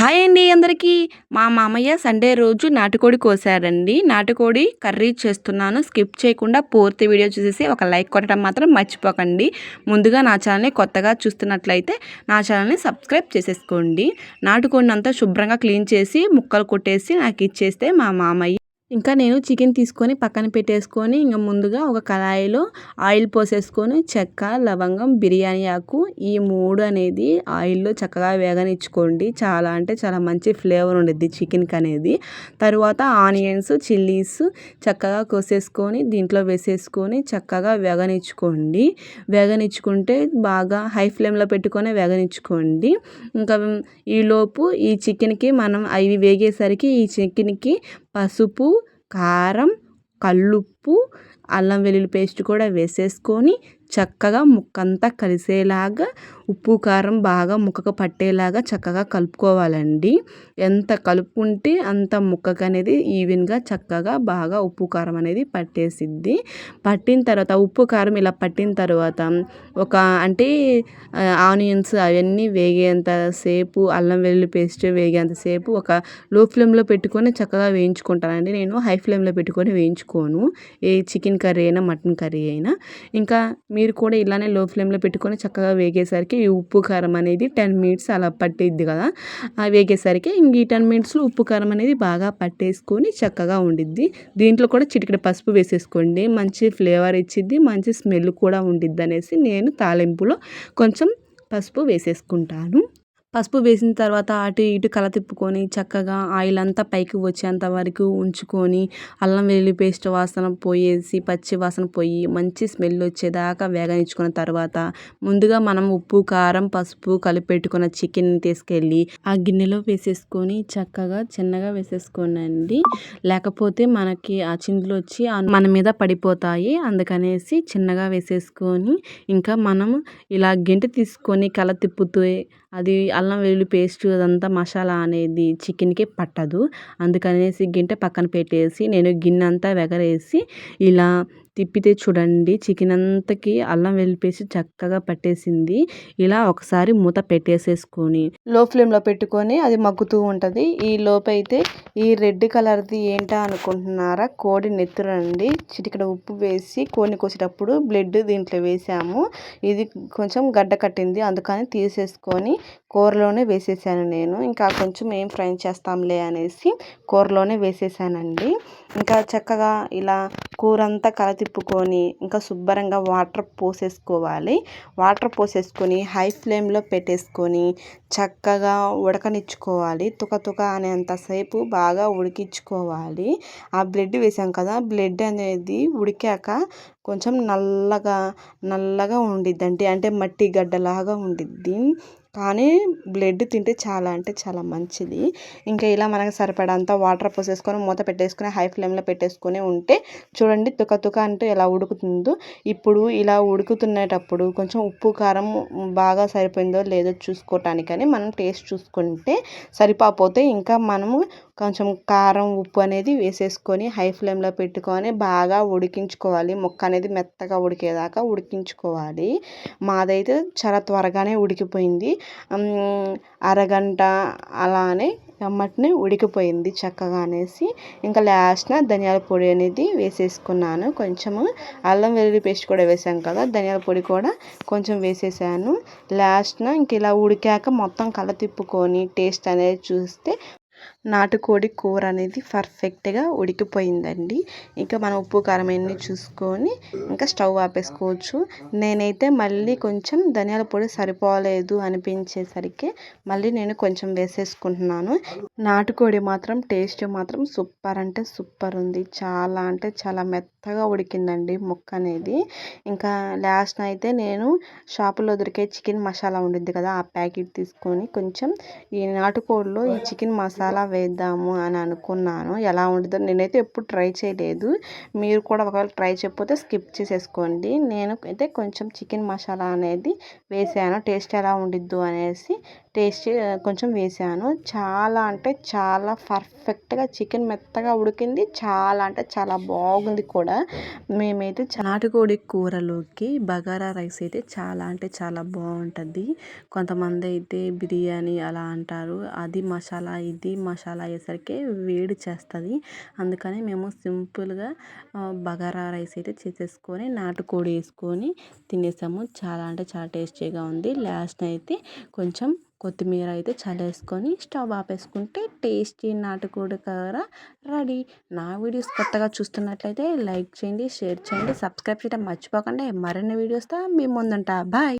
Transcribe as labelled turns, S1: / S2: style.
S1: Hi అండి అందరికీ. మా మామయ్య సండే రోజు నాటుకోడి కోసారండి. నాటుకోడి కర్రీ చేస్తున్నాను. స్కిప్ చేయకుండా పూర్తి వీడియో చూసేసి ఒక లైక్ కొట్టడం మాత్రం మర్చిపోకండి. ముందుగా నా ఛానల్ని కొత్తగా చూస్తున్నట్లయితే నా ఛానల్ని సబ్స్క్రైబ్ చేసేసుకోండి. నాటుకోడిని అంతా శుభ్రంగా క్లీన్ చేసి ముక్కలు కొట్టేసి నాకు ఇచ్చేస్తే మా మామయ్య ఇంకా నేను చికెన్ తీసుకొని పక్కన పెట్టేసుకొని ఇంకా ముందుగా ఒక కళాయిలో ఆయిల్ పోసేసుకొని చెక్క లవంగం బిర్యానీ ఆకు ఈ మూడు అనేది ఆయిల్లో చక్కగా వేగనిచ్చుకోండి. చాలా అంటే చాలా మంచి ఫ్లేవర్ ఉండిద్ది చికెన్కి అనేది. తరువాత ఆనియన్స్ చిల్లీస్ చక్కగా కోసేసుకొని దీంట్లో వేసేసుకొని చక్కగా వేగనిచ్చుకోండి. వేగనిచ్చుకుంటే బాగా హై ఫ్లేమ్లో పెట్టుకొని వేగనిచ్చుకోండి. ఇంకా ఈలోపు ఈ చికెన్కి మనం అవి వేగేసరికి ఈ చికెన్కి పసుపు కారం కల్లుప్పు అల్లం వెల్లుల్లి పేస్ట్ కూడా వేసేసుకొని చక్కగా ముక్కంతా కలిసేలాగా ఉప్పు కారం బాగా ముక్కకు పట్టేలాగా చక్కగా కలుపుకోవాలండి. ఎంత కలుపుకుంటే అంత ముక్కకు అనేది ఈవెన్గా చక్కగా బాగా ఉప్పు కారం అనేది పట్టేసిద్ది. పట్టిన తర్వాత ఉప్పు కారం ఇలా పట్టిన తర్వాత ఒక అంటే ఆనియన్స్ అవన్నీ వేగేంత సేపు అల్లం వెల్లుల్లి పేస్ట్ వేగేంత సేపు ఒక లో ఫ్లేమ్లో పెట్టుకొని చక్కగా వేయించుకుంటానండి. నేను హై ఫ్లేమ్లో పెట్టుకొని వేయించుకోను. ఏ చికెన్ కర్రీ అయినా మటన్ కర్రీ అయినా. ఇంకా మీరు కూడా ఇలానే లో ఫ్లేమ్లో పెట్టుకొని చక్కగా వేగేసరికి ఈ ఉప్పు కారం అనేది టెన్ మినిట్స్ అలా పట్టిద్ది కదా. వేగేసరికి ఇంక ఈ టెన్ మినిట్స్లో ఉప్పు కారం అనేది బాగా పట్టేసుకొని చక్కగా ఉండిద్ది. దీంట్లో కూడా చిటికెడ పసుపు వేసేసుకోండి. మంచి ఫ్లేవర్ ఇచ్చిద్ది మంచి స్మెల్ కూడా ఉండిద్ది అనేసి నేను తాలింపులో కొంచెం పసుపు వేసేసుకుంటాను. పసుపు వేసిన తర్వాత అటు ఇటు కల తిప్పుకొని చక్కగా ఆయిల్ అంతా పైకి వచ్చేంత వరకు ఉంచుకొని అల్లం వెల్లుల్లి పేస్ట్ వాసన పోయేసి పచ్చి వాసన పోయి మంచి స్మెల్ వచ్చేదాకా వేగనిచ్చుకున్న తర్వాత ముందుగా మనం ఉప్పు కారం పసుపు కలిపి పెట్టుకున్న చికెన్ తీసుకెళ్ళి ఆ గిన్నెలో వేసేసుకొని చక్కగా చిన్నగా వేసేసుకోనండి. లేకపోతే మనకి ఆ చిందులు వచ్చి మన మీద పడిపోతాయి. అందుకనేసి చిన్నగా వేసేసుకొని ఇంకా మనం ఇలా గింట తీసుకొని కల తిప్పుతూ అది అల్లం వెల్లుల్లి పేస్ట్ అదంతా మసాలా అనేది చికెన్కి పట్టదు. అందుకనేసి గింటె పక్కన పెట్టేసి నేను గిన్నె అంతా వెగరేసి ఇలా తిప్పితే చూడండి చికెన్ అంతకి అల్లం వెల్లిపేసి చక్కగా పట్టేసింది. ఇలా ఒకసారి మూత పెట్టేసేసుకొని లో ఫ్లేమ్లో పెట్టుకొని అది మగ్గుతూ ఉంటుంది. ఈ లోపైతే ఈ రెడ్ కలర్ది ఏంటా అనుకుంటున్నారా? కోడి నెత్తురండి. చిటికడ ఉప్పు వేసి కోడిని కోసేటప్పుడు బ్లడ్ దీంట్లో వేసాము. ఇది కొంచెం గడ్డ కట్టింది. అందుకని తీసేసుకొని కూరలోనే వేసేసాను నేను. ఇంకా కొంచెం ఏం ఫ్రై చేస్తాంలే అనేసి కూరలోనే వేసేసానండి. ఇంకా చక్కగా ఇలా కూర అంతా కల తిప్పుకొని ఇంకా శుభ్రంగా వాటర్ పోసేసుకోవాలి. వాటర్ పోసేసుకొని హై ఫ్లేమ్లో పెట్టేసుకొని చక్కగా ఉడకనిచ్చుకోవాలి. తుక తుక అనేంతసేపు బాగా బాగా ఉడికించుకోవాలి. ఆ బ్లడ్ వేసాం కదా బ్లడ్ అనేది ఉడికాక కొంచెం నల్లగా నల్లగా ఉండిద్దండి. అంటే మట్టి గడ్డలాగా ఉండిద్ది. కానీ బ్లడ్ తింటే చాలా అంటే చాలా మంచిది. ఇంకా ఇలా మనకు సరిపడంత వాటర్ పోసేసుకొని మూత పెట్టేసుకొని హై ఫ్లేమ్లో పెట్టేసుకొని ఉంటే చూడండి తుక తుక అంటూ ఎలా ఉడుకుతుందో. ఇప్పుడు ఇలా ఉడుకుతున్నటప్పుడు కొంచెం ఉప్పు కారం బాగా సరిపోయిందో లేదో చూసుకోవటానికని మనం టేస్ట్ చూసుకుంటే సరిపోతే ఇంకా మనము కొంచెం కారం ఉప్పు అనేది వేసేసుకొని హై ఫ్లేమ్లో పెట్టుకొని బాగా ఉడికించుకోవాలి. ముక్క అనేది మెత్తగా ఉడికేదాకా ఉడికించుకోవాలి. మాదైతే చాలా త్వరగానే ఉడికిపోయింది. అరగంట అలానే అమ్మటినే ఉడికిపోయింది చక్కగా అనేసి. ఇంకా లాస్ట్న ధనియాల పొడి అనేది వేసేసుకున్నాను. కొంచెము అల్లం వెల్లుల్లి పేస్ట్ కూడా వేసాం కదా ధనియాల పొడి కూడా కొంచెం వేసేసాను. లాస్ట్న ఇంక ఇలా ఉడికాక మొత్తం కల తిప్పుకొని టేస్ట్ అనేది చూస్తే నాటుకోడి కూర అనేది పర్ఫెక్ట్గా ఉడికిపోయిందండి. ఇంకా మనం ఉప్పు కారం అన్నీ చూసుకొని ఇంకా స్టవ్ ఆపేసుకోవచ్చు. నేనైతే మళ్ళీ కొంచెం ధనియాల పొడి సరిపోలేదు అనిపించేసరికి మళ్ళీ నేను కొంచెం వేసేసుకుంటున్నాను. నాటుకోడి మాత్రం టేస్ట్ మాత్రం సూపర్ అంటే సూపర్ ఉంది. చాలా అంటే చాలా మెత్త మెత్తగా ఉడికిందండి ముక్క అనేది ఇంకా లాస్ట్ అయితే నేను షాపులో దొరికే చికెన్ మసాలా ఉండిద్ది కదా ఆ ప్యాకెట్ తీసుకొని కొంచెం ఈ నాటుకోడిలో ఈ చికెన్ మసాలా వేద్దాము అని అనుకున్నాను. ఎలా ఉంటుందో నేనైతే ఎప్పుడు ట్రై చేయలేదు. మీరు కూడా ఒకవేళ ట్రై చేయకపోతే స్కిప్ చేసేసుకోండి. నేను అయితే కొంచెం చికెన్ మసాలా అనేది వేసాను. టేస్ట్ ఎలా ఉండిద్దు అనేసి టేస్ట్ కొంచెం వేసాను. చాలా అంటే చాలా పర్ఫెక్ట్గా చికెన్ మెత్తగా ఉడికింది. చాలా అంటే చాలా బాగుంది కూడా. మేమైతే నాటుకోడి కూరలోకి బగారా రైస్ అయితే చాలా అంటే చాలా బాగుంటుంది. కొంతమంది అయితే బిర్యానీ అలా అంటారు. అది మసాలా ఇది మసాలా అయ్యేసరికి వేడి చేస్తుంది. అందుకని మేము సింపుల్గా బగారా రైస్ అయితే చేసేసుకొని నాటుకోడి వేసుకొని తినేసాము. చాలా అంటే చాలా టేస్టీగా ఉంది. లాస్ట్ అయితే కొంచెం కొత్తిమీర అయితే చల్లేసుకొని స్టవ్ ఆపేసుకుంటే టేస్టీ నాటుకోడి కూర రెడీ. నా వీడియోస్ కొత్తగా చూస్తున్నట్లయితే లైక్ చేయండి షేర్ చేయండి సబ్స్క్రైబ్ చేయడం మర్చిపోకండి. మరిన్ని వీడియోస్తో మీ ముందుంటా. బాయ్.